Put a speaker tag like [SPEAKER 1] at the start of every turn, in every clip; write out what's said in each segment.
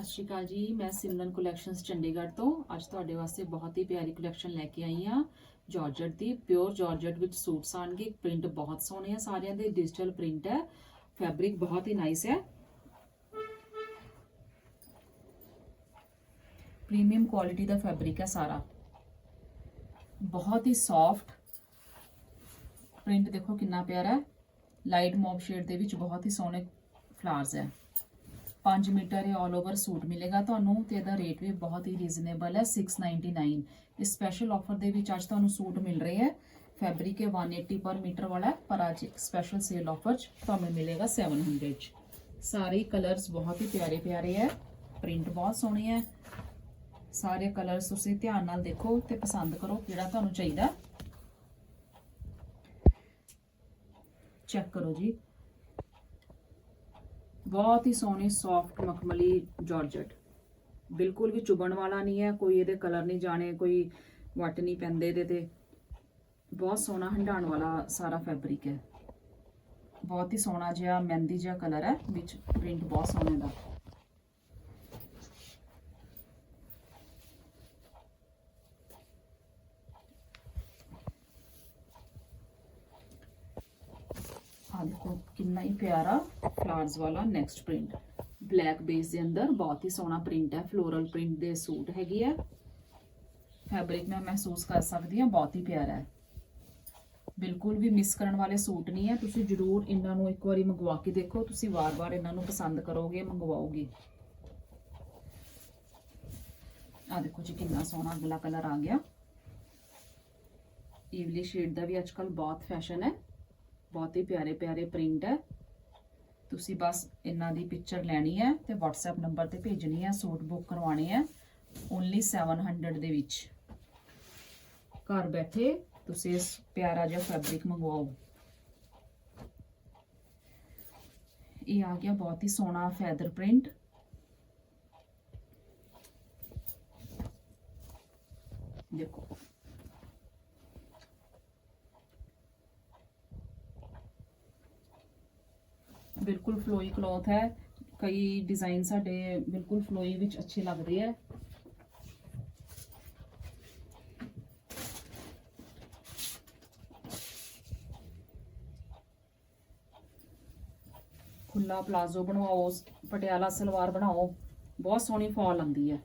[SPEAKER 1] ਸਤਿ ਸ਼੍ਰੀ ਅਕਾਲ ਜੀ। ਮੈਂ ਸਿਮਰਨ ਕਲੈਕਸ਼ਨਸ ਚੰਡੀਗੜ੍ਹ ਤੋਂ। ਅੱਜ ਤੁਹਾਡੇ ਵਾਸਤੇ ਬਹੁਤ ਹੀ ਪਿਆਰੀ ਕਲੈਕਸ਼ਨ ਲੈ ਕੇ ਆਈ ਹਾਂ। ਜਾਰਜਟ ਦੀ ਪਿਓਰ ਜਾਰਜਟ ਵਿੱਚ ਸੂਟਸ ਆਣਗੇ ਪ੍ਰਿੰਟ ਬਹੁਤ ਸੋਹਣੇ ਆ, ਸਾਰਿਆਂ ਦੇ। ਡਿਜੀਟਲ ਪ੍ਰਿੰਟ ਹੈ। ਫੈਬਰਿਕ ਬਹੁਤ ਹੀ ਨਾਈਸ ਹੈ। ਪ੍ਰੀਮੀਅਮ ਕੁਆਲਿਟੀ ਦਾ ਫੈਬਰਿਕ ਹੈ ਸਾਰਾ। ਬਹੁਤ ਹੀ ਸੌਫਟ ਪ੍ਰਿੰਟ ਦੇਖੋ ਕਿੰਨਾ ਪਿਆਰਾ ਹੈ। ਲਾਈਟ ਮੌਬ ਸ਼ੇਡ ਦੇ ਵਿੱਚ ਬਹੁਤ ਹੀ ਸੋਹਣੇ ਫਲਾਰਸ ਹੈ। 5 ਮੀਟਰ ਇਹ ਆਲ ਓਵਰ ਸੂਟ ਮਿਲੇਗਾ ਤੁਹਾਨੂੰ ਤੇ ਇਹਦਾ ਰੇਟ ਵੀ ਬਹੁਤ ਹੀ ਰੀਜ਼ਨੇਬਲ ਹੈ 699 ਇਸ ਸਪੈਸ਼ਲ ਆਫਰ ਦੇ ਵਿੱਚ ਅੱਜ ਤੁਹਾਨੂੰ ਸੂਟ ਮਿਲ ਰਹੇ ਹੈ ਫੈਬਰਿਕ ਹੈ 180 ਪਰ ਮੀਟਰ ਵਾਲਾ ਪਰ ਅੱਜ ਇੱਕ ਸਪੈਸ਼ਲ ਸੇਲ ਆਫਰ ਚ ਤੁਹਾਨੂੰ ਮਿਲੇਗਾ 700 ਚ। ਸਾਰੇ ਕਲਰਸ ਬਹੁਤ ਹੀ ਪਿਆਰੇ ਪਿਆਰੇ ਹੈ ਪ੍ਰਿੰਟ ਬਹੁਤ ਸੋਹਣੇ ਹੈ। ਸਾਰੇ ਕਲਰਸ ਤੁਸੀਂ ਧਿਆਨ ਨਾਲ ਦੇਖੋ ਤੇ ਪਸੰਦ ਕਰੋ ਕਿਹੜਾ ਤੁਹਾਨੂੰ ਚਾਹੀਦਾ। ਚੈੱਕ ਕਰੋ ਜੀ। ਬਹੁਤ ਹੀ ਸੋਹਣੀ ਸੌਫਟ ਮਖਮਲੀ ਜਾਰਜਟ ਬਿਲਕੁਲ ਵੀ ਚੁਬਣ ਵਾਲਾ ਨਹੀਂ ਹੈ, ਕੋਈ ਇਹਦੇ ਕਲਰ ਨਹੀਂ ਜਾਣੇ, ਕੋਈ ਵੱਟ ਨਹੀਂ ਪੈਂਦੇ ਇਹਦੇ ਤੇ। ਬਹੁਤ ਸੋਹਣਾ ਹੰਡਾਣ ਵਾਲਾ ਸਾਰਾ ਫੈਬਰਿਕ ਹੈ। ਬਹੁਤ ਹੀ ਸੋਹਣਾ ਜਿਹਾ, ਮਹਿੰਦੀ ਜਿਹਾ ਕਲਰ ਹੈ, ਵਿੱਚ ਪ੍ਰਿੰਟ ਬਹੁਤ ਸੋਹਣੇ ਦਾ। ਆ ਦੇਖੋ ਕਿੰਨਾ ਹੀ ਪਿਆਰਾ ਫਲਾਵਰਸ ਵਾਲਾ ਨੈਕਸਟ ਪ੍ਰਿੰਟ ਬਲੈਕ ਬੇਸ ਦੇ ਅੰਦਰ ਬਹੁਤ ਹੀ ਸੋਹਣਾ ਪ੍ਰਿੰਟ ਹੈ ਫਲੋਰਲ ਪ੍ਰਿੰਟ ਦੇ ਸੂਟ ਹੈਗੀ ਹੈ ਫੈਬਰਿਕ ਮੈਂ ਮਹਿਸੂਸ ਕਰ ਸਕਦੀ ਹਾਂ, ਬਹੁਤ ਹੀ ਪਿਆਰਾ ਹੈ। ਬਿਲਕੁਲ ਵੀ ਮਿਸ ਕਰਨ ਵਾਲੇ ਸੂਟ ਨਹੀਂ ਹੈ, ਤੁਸੀਂ ਜਰੂਰ ਇਹਨਾਂ ਨੂੰ ਇੱਕ ਵਾਰੀ ਮੰਗਵਾ ਕੇ ਦੇਖੋ, ਤੁਸੀਂ ਵਾਰ-ਵਾਰ ਇਹਨਾਂ ਨੂੰ ਪਸੰਦ ਕਰੋਗੇ, ਮੰਗਵਾਓਗੇ। ਆ ਦੇਖੋ ਜੀ ਕਿੰਨਾ ਸੋਹਣਾ ਅਗਲਾ ਕਲਰ ਆ ਗਿਆ। ਈਵਲੀ ਸ਼ੇਡ ਦਾ ਵੀ ਅੱਜਕੱਲ ਬਹੁਤ ਫੈਸ਼ਨ ਹੈ। ਬਹੁਤ ਹੀ ਪਿਆਰੇ ਪਿਆਰੇ ਪ੍ਰਿੰਟ ਹੈ। ਤੁਸੀਂ ਬਸ ਇਹਨਾਂ ਦੀ ਪਿਕਚਰ ਲੈਣੀ ਹੈ ਤੇ WhatsApp ਨੰਬਰ ਤੇ ਭੇਜਣੀ ਹੈ, ਸੂਟ ਬੁੱਕ ਕਰਵਾਉਣੇ ਹੈ ਓਨਲੀ 700 ਦੇ ਵਿੱਚ। ਘਰ ਬੈਠੇ ਤੁਸੀਂ ਇਸ ਪਿਆਰਾ ਜਿਹਾ ਫੈਬਰਿਕ ਮੰਗਵਾਓ। ਇਹ ਆ ਗਿਆ ਬਹੁਤ ਹੀ ਸੋਹਣਾ ਫੈਦਰ ਪ੍ਰਿੰਟ ਦੇਖੋ। ਬਿਲਕੁਲ ਫਲੋਈ ਕਲੋਥ ਹੈ। ਕਈ ਡਿਜ਼ਾਈਨ ਸਾਡੇ ਬਿਲਕੁਲ ਫਲੋਈ ਵਿੱਚ ਅੱਛੇ ਲੱਗਦੇ ਆ। ਖੁੱਲਾ ਪਲਾਜ਼ੋ ਬਣਵਾਓ, ਪਟਿਆਲਾ ਸਲਵਾਰ ਬਣਾਓ, ਬਹੁਤ ਸੋਹਣੀ ਫਾਲ ਆਉਂਦੀ ਹੈ।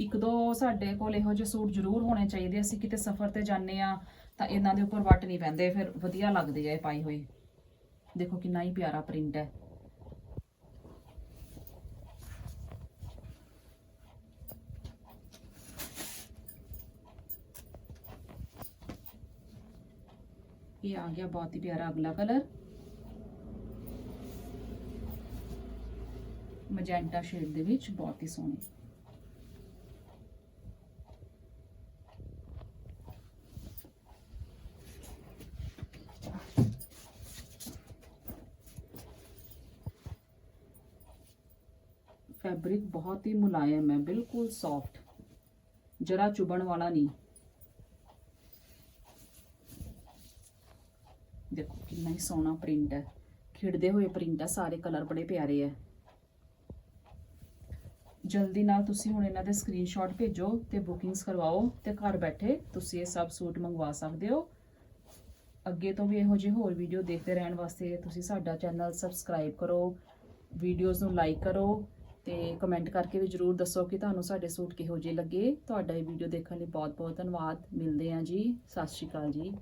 [SPEAKER 1] ਇੱਕ ਦੋ ਸਾਡੇ ਕੋਲ ਇਹੋ ਜਿਹੇ ਸੂਟ ਜ਼ਰੂਰ ਹੋਣੇ ਚਾਹੀਦੇ ਅਸੀਂ ਕਿਤੇ ਸਫ਼ਰ ਤੇ ਜਾਂਦੇ ਆ ਤਾਂ ਇਹਨਾਂ ਦੇ ਉੱਪਰ ਵੱਟ ਨਹੀਂ ਪੈਂਦੇ, ਫਿਰ ਵਧੀਆ ਲੱਗਦੇ ਆ ਇਹ ਪਾਈ ਹੋਈ ਦੇਖੋ ਕਿੰਨਾ ਹੀ ਪਿਆਰਾ ਪ੍ਰਿੰਟ ਹੈ ਇਹ ਆ ਗਿਆ ਬਹੁਤ ਹੀ ਪਿਆਰਾ ਅਗਲਾ ਕਲਰ ਮਜੈਂਟਾ ਸ਼ੇਡ ਦੇ ਵਿੱਚ ਬਹੁਤ ਹੀ ਸੋਹਣੀ ਫੈਬਰਿਕ ਬਹੁਤ ਹੀ ਮੁਲਾਇਮ ਹੈ, ਬਿਲਕੁਲ ਸੌਫਟ ਜਰਾ ਚੁਬਣ ਵਾਲਾ ਨਹੀਂ। ਦੇਖੋ ਕਿੰਨਾ ਹੀ ਸੋਹਣਾ ਪ੍ਰਿੰਟ ਹੈ। ਖਿੜਦੇ ਹੋਏ ਪ੍ਰਿੰਟ ਹੈ ਸਾਰੇ ਕਲਰ ਬੜੇ ਪਿਆਰੇ ਹੈ। ਜਲਦੀ ਨਾਲ ਤੁਸੀਂ ਹੁਣ ਇਹਨਾਂ ਦੇ ਸਕਰੀਨਸ਼ਾਟ ਭੇਜੋ ਤੇ ਬੁਕਿੰਗਸ ਕਰਵਾਓ ਤੇ ਘਰ ਬੈਠੇ ਤੁਸੀਂ ਇਹ ਸਭ ਸੂਟ ਮੰਗਵਾ ਸਕਦੇ ਹੋ। ਅੱਗੇ ਤੋਂ ਵੀ ਇਹੋ ਜਿਹੇ ਹੋਰ ਵੀਡੀਓ ਦੇਖਦੇ ਰਹਿਣ ਵਾਸਤੇ ਤੁਸੀਂ ਸਾਡਾ ਚੈਨਲ ਸਬਸਕ੍ਰਾਈਬ ਕਰੋ ਵੀਡੀਓਜ਼ ਨੂੰ ਲਾਈਕ ਕਰੋ ਤੇ ਕਮੈਂਟ ਕਰਕੇ ਵੀ ਜਰੂਰ ਦੱਸੋ ਕਿ ਤੁਹਾਨੂੰ ਸਾਡੇ ਸੂਟ ਕਿਹੋ ਜਿਹੇ ਲੱਗੇ। ਤੁਹਾਡਾ ਇਹ ਵੀਡੀਓ ਦੇਖਣ ਲਈ ਬਹੁਤ ਬਹੁਤ ਧੰਨਵਾਦ। ਮਿਲਦੇ ਹਾਂ ਜੀ। ਸਤਿ ਸ਼੍ਰੀ ਅਕਾਲ ਜੀ।